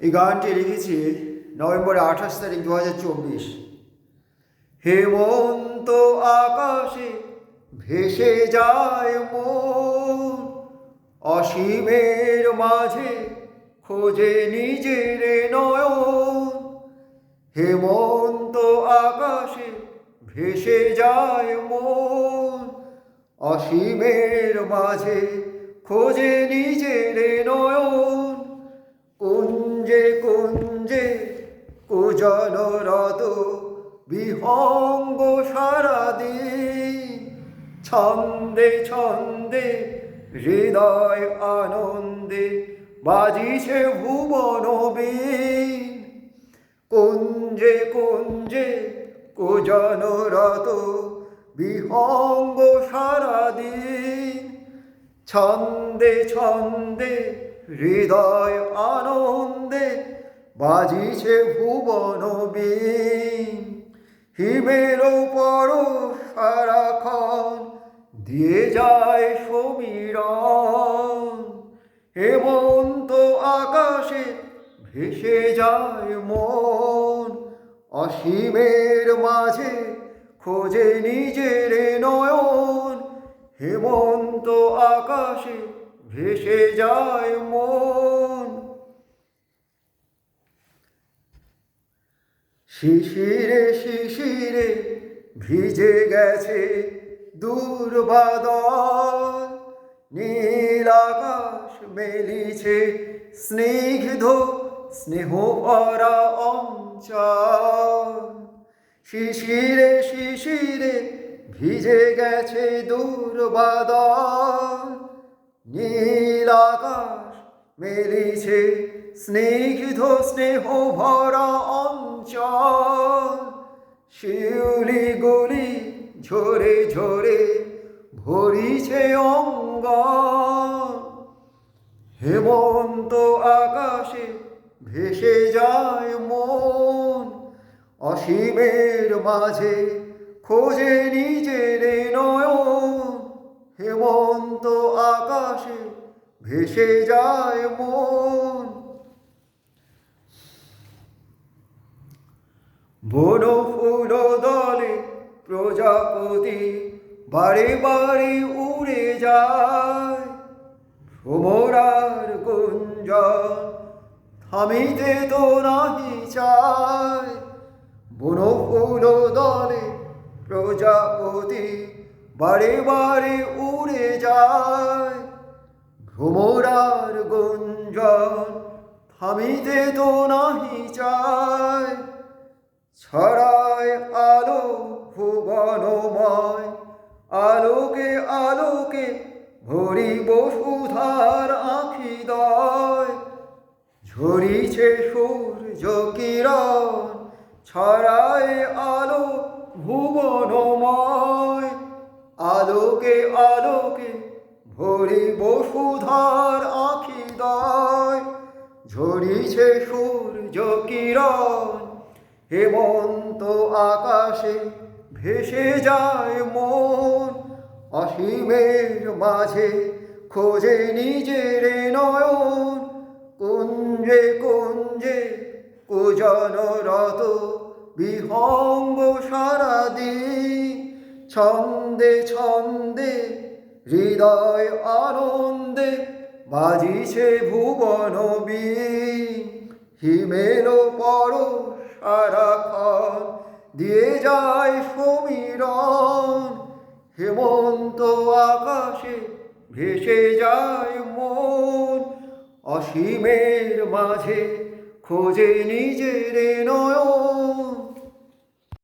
এই গানটি লিখেছি নভেম্বরের আঠাশ তারিখ দু হাজার চব্বিশ। হেমন্ত আকাশে ভেসে যায় মন, অসীমের মাঝে খোঁজে নিজের নয়ন। হেমন্ত আকাশে ভেসে যায় মন, অসীমের মাঝে খোঁজে নিজের নয়ন। কুঞ্জে কুঞ্জে কুজনরত বিহঙ্গ সারাদিন। ছন্দে ছন্দে, হৃদয় আনন্দে বাজিছে ভুবন কুঞ্জে কুঞ্জে কুজনরত বিহঙ্গ সারাদিন। ছন্দে ছন্দে হৃদয় আনন্দে বাজিছে ভুবন হিমের পর সারাক্ষণ দিয়ে যায় সমীরণ। হেমন্ত আকাশে ভেসে যায় মন। অসীমের মাঝে খোঁজে নিজের নয়ন। হেমন্ত আকাশে ভেসে যায় মন। শিশিরে শিশিরে ভিজে গেছে দুর্বাদল। নীল আকাশ মেলিছে স্নিগ্ধ স্নেহ ভরা অঞ্চল। শিশিরে শিশিরে ভিজে গেছে দুর্বাদল। নীল আকাশ মেলিছে স্নিগ্ধ স্নেহ ভরা অঞ্চল। শিউলি গুলি ঝরে ঝরে ভরিছে অঙ্গ হেমন্ত আকাশে ভেসে যায় মন। অসীমের মাঝে খোঁজে নিজের নয়ন। হেমন্ত আকাশে ভেসে যায় মন। বন ফুল দলে প্রজাপতি বারে বারে উড়ে যায়। ভ্রমরার গুঞ্জন থামিতে তো নাহি চায়। বন ফুল দলে প্রজাপতি বারে বারে উড়ে যায়। ভ্রমরার গুঞ্জন থামিতে তো নাহি চায়। ছড়ায় আলো ভুবনময়, আলোকে আলোকে ভরি বসুধার আখি দয়। ঝরিছে সূর্য কিরণ, ছড়ায় আলো ভুবনময়। আলোকে আলোকে ভরি বসুধার আখি দয়। ঝরিছে সূর্য কিরণ, হেমন্ত আকাশে ভেসে যায় মন। অসীমের মাঝে খোঁজে নিজের নয়ন। কুঞ্জে কুঞ্জে কুজনরত বিহঙ্গ সারাদিন। ছন্দে ছন্দে, হৃদয় আনন্দে বাজিছে ভুবন হিমেল পর সারাক্ষণ দিয়ে যায় সমীরণ। হেমন্ত আকাশে ভেসে যায় মন। অসীমের মাঝে খোঁজে নিজের নয়ন।